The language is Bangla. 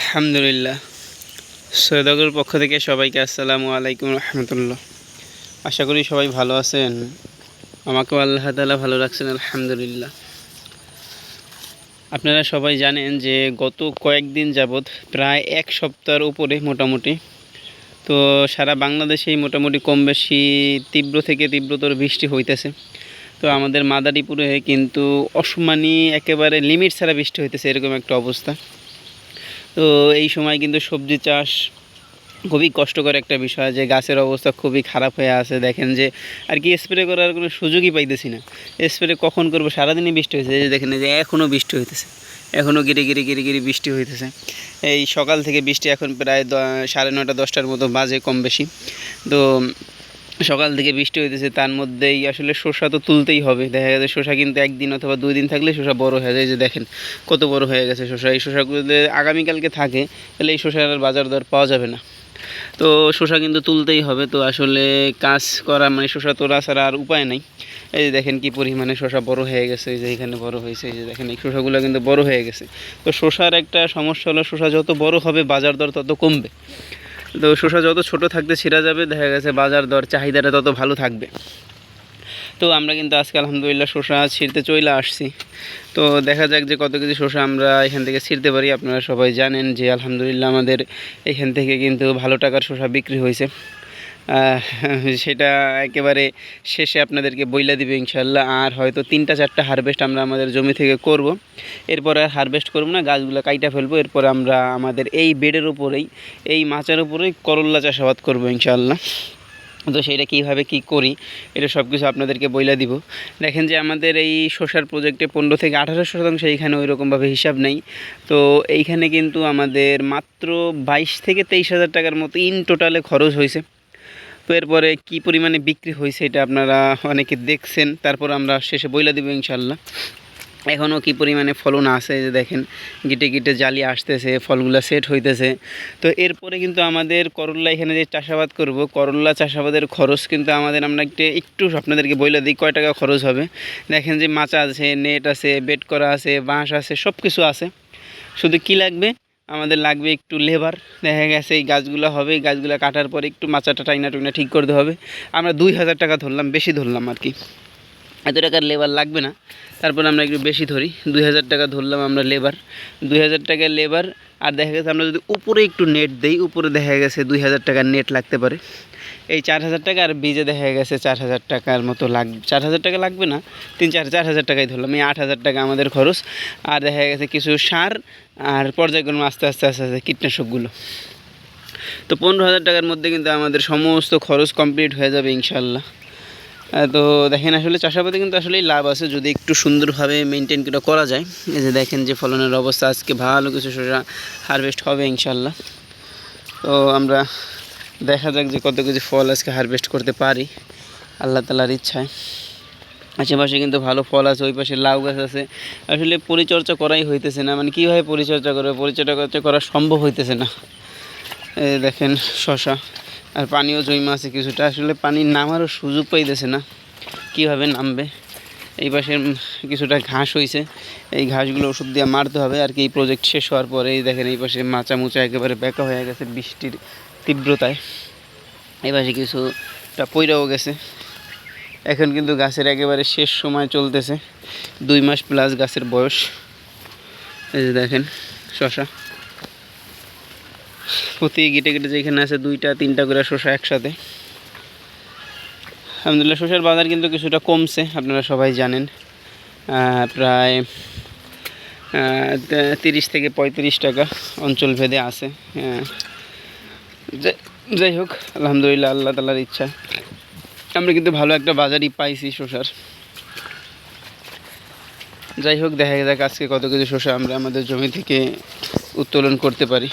আলহামদুলিল্লাহ। সৈয়দগর পক্ষ থেকে সবাইকে আসসালামু আলাইকুম রহমতুল্লাহ। আশা করি সবাই ভালো আছেন। আমাকেও আল্লাহ তালা ভালো রাখছেন, আলহামদুলিল্লাহ। আপনারা সবাই জানেন যে গত কয়েকদিন যাবৎ প্রায় এক সপ্তাহের উপরে মোটামুটি। তো সারা বাংলাদেশেই মোটামুটি কম বেশি তীব্র থেকে তীব্রতর বৃষ্টি হইতেছে। তো আমাদের মাদারীপুরে কিন্তু অসমানি একেবারে লিমিট ছাড়া বৃষ্টি হইতেছে, এরকম একটা অবস্থা। তো এই সময় কিন্তু সবজি চাষ খুবই কষ্টকর একটা বিষয়, যে গাছের অবস্থা খুবই খারাপ হয়ে আছে। দেখেন যে, আর কি স্প্রে করার কোনো সুযোগই পাইতেছি না। স্প্রে কখন করব? সারাদিনই বৃষ্টি হয়েছে যে দেখেন যে এখনও বৃষ্টি হইতেছে। এখনও গিরি গিরি গিরি গিরি বৃষ্টি হইতেছে। এই সকাল থেকে বৃষ্টি এখন প্রায় সাড়ে নটা দশটার মতো বাজে কম বেশি। তো সকাল থেকে বৃষ্টি হইতেছে, তার মধ্যেই আসলে শসা তো তুলতেই হবে। দেখা গেছে শসা কিন্তু একদিন অথবা দুই দিন থাকলে শসা বড় হয়ে যায়। যে দেখেন কত বড় হয়ে গেছে শসা এই শসাগুলো আগামীকালকে থাকে, তাহলে এই শসার বাজার দর পাওয়া যাবে না। তো শসা কিন্তু তুলতেই হবে। তো আসলে কাজ করা মানে শসা তোলা ছাড়া আর উপায় নাই। এই যে দেখেন কি পরিমাণে শসা বড় হয়ে গেছে। এই যে এখানে বড় হয়েছে। এই যে দেখেন এই শসাগুলো কিন্তু বড় হয়ে গেছে। তো শসার একটা সমস্যা হলো শসা যত বড় হবে, বাজার দর তত কমবে। তো শসা যত ছোট থাকতে ছিঁড়া যাবে। দেখা গেছে বাজার দর, চাহিদাটা তত ভালো থাকবে। তো আমরা কিন্তু আজকে আলহামদুলিল্লাহ শসা ছিঁড়তে চলে আসছি। তো দেখা যাক যে কত কেজি শসা আমরা এখান থেকে ছিঁড়তে পারি। আপনারা সবাই জানেন যে আলহামদুলিল্লাহ আমাদের এখান থেকে কিন্তু ভালো টাকার শসা বিক্রি হয়েছে। সেটা একেবারে শেষে আপনাদেরকে বইলা দিবে ইনশাল্লাহ আর হয়তো তিনটা, চারটা হারভেস্ট আমরা আমাদের জমি থেকে করব। এরপরে আর হারভেস্ট করব না, গাছগুলো কাইটা ফেলব। এরপর আমরা আমাদের এই বেডের উপরেই, এই মাচার উপরেই করল্লা চাষাবাদ করব ইনশাল্লাহ তো সেটা কীভাবে কি করি, এটা সব কিছু আপনাদেরকে বইলা দিব। দেখেন যে আমাদের এই শসার প্রজেক্টে পনেরো থেকে আঠারো শতাংশ এইখানে ওই রকমভাবে হিসাব নেই। তো এইখানে কিন্তু আমাদের মাত্র বাইশ থেকে তেইশ হাজার টাকার মতো ইন টোটালে খরচ হয়েছে। তো এরপরে কী পরিমাণে বিক্রি হয়েছে এটা আপনারা অনেকে দেখছেন, তারপর আমরা শেষে বইলা দিব ইনশাল্লাহ এখনও কী পরিমাণে ফলন আছে যে দেখেন, গিটে গিটে জালি আসতেছে, ফলগুলো সেট হইতেছে। তো এরপরে কিন্তু আমাদের করল্লা এখানে যে চাষাবাদ করব, করল্লা চাষাবাদের খরচ কিন্তু আমাদের আমরা একটু একটু আপনাদেরকে বলে দিই, কয় টাকা খরচ হবে? দেখেন যে মাচা আছে নেট আছে বেড করা আছে, বাঁশ আছে সব কিছু আছে। শুধু কি লাগবে? আমাদের লাগবে একটু লেবার দেখা গেছে এই গাছগুলো হবে, এই গাছগুলো কাটার পরে একটু মাচাটা টাইনা টুইনা ঠিক করতে হবে। আমরা দুই হাজার টাকা ধরলাম, বেশি ধরলাম আর কি। এত টাকার লেবার লাগবে না, তারপর আমরা একটু বেশি ধরি। দুই হাজার টাকা ধরলাম আমরা লেবার দুই হাজার টাকার লেবার আর দেখা গেছে আমরা যদি উপরে একটু নেট দেই, উপরে দেখা গেছে দুই হাজার টাকার নেট লাগতে পারে। এই চার হাজার টাকা আর বীজে দেখা গেছে চার হাজার টাকার মতো লাগবে চার হাজার টাকা লাগবে না, তিন, চার চার হাজার টাকাই ধরলাম, এই আট হাজার টাকা আমাদের খরচ। আর দেখা গেছে কিছু সার আর পর্যায়ক্রমে আস্তে আস্তে আস্তে আস্তে কীটনাশকগুলো। তো পনেরো হাজার টাকার মধ্যে কিন্তু আমাদের সমস্ত খরচ কমপ্লিট হয়ে যাবে ইনশাল্লাহ তো দেখেন আসলে চাষাবাদে কিন্তু আসলেই লাভ আছে, যদি একটু সুন্দরভাবে মেনটেন করে করা যায়। এই যে দেখেন যে ফলনের অবস্থা, আজকে ভালো কিছু শসা হারভেস্ট হবে ইনশাল্লাহ তো আমরা দেখা যাক যে কত কিছু ফল আজকে হারভেস্ট করতে পারি। আল্লাহ তালার ইচ্ছায়। আশেপাশে কিন্তু ভালো ফল আছে, ওই পাশে লাউ গাছ আছে। আসলে পরিচর্যা করাই হইতেছে না মানে কীভাবে পরিচর্যা করবে? পরিচর্যা করা সম্ভব হইতেছে না। দেখেন শশা আর পানিও জমা আছে কিছুটা। আসলে পানি নামারও সুযোগ পাইতেছে না, কীভাবে নামবে? এই পাশে কিছুটা ঘাস হয়েছে এই ঘাসগুলো ওষুধ দিয়ে মারতে হবে। আর কি, এই প্রজেক্ট শেষ হওয়ার পরে দেখেন এই পাশে মাচা মুচা একেবারে বেঁকা হয়ে গেছে, বৃষ্টির তীব্রতায়। এই পাশে কিছুটা পইরাও গেছে। এখন কিন্তু গাছের একেবারে শেষ সময় চলতেছে। দুই মাস প্লাস গাছের বয়স। এই যে দেখেন, শশা। প্রতি গিটে গিটে যেখানে আছে দুইটা, তিনটা করে শশা একসাথে। আলহামদুলিল্লাহ শসার বাজার কিন্তু কিছুটা কমছে, আপনারা সবাই জানেন। প্রায় তিরিশ থেকে পঁয়ত্রিশ টাকা অঞ্চল ভেদে আছে। যাই হোক, আলহামদুলিল্লাহ, আল্লাহ তালার ইচ্ছা। আমরা কিন্তু ভালো একটা বাজারই পাইছি শসার। যাই হোক, দেখা যাক আজকে কত কিছু শসা আমরা আমাদের জমি থেকে উত্তোলন করতে পারি।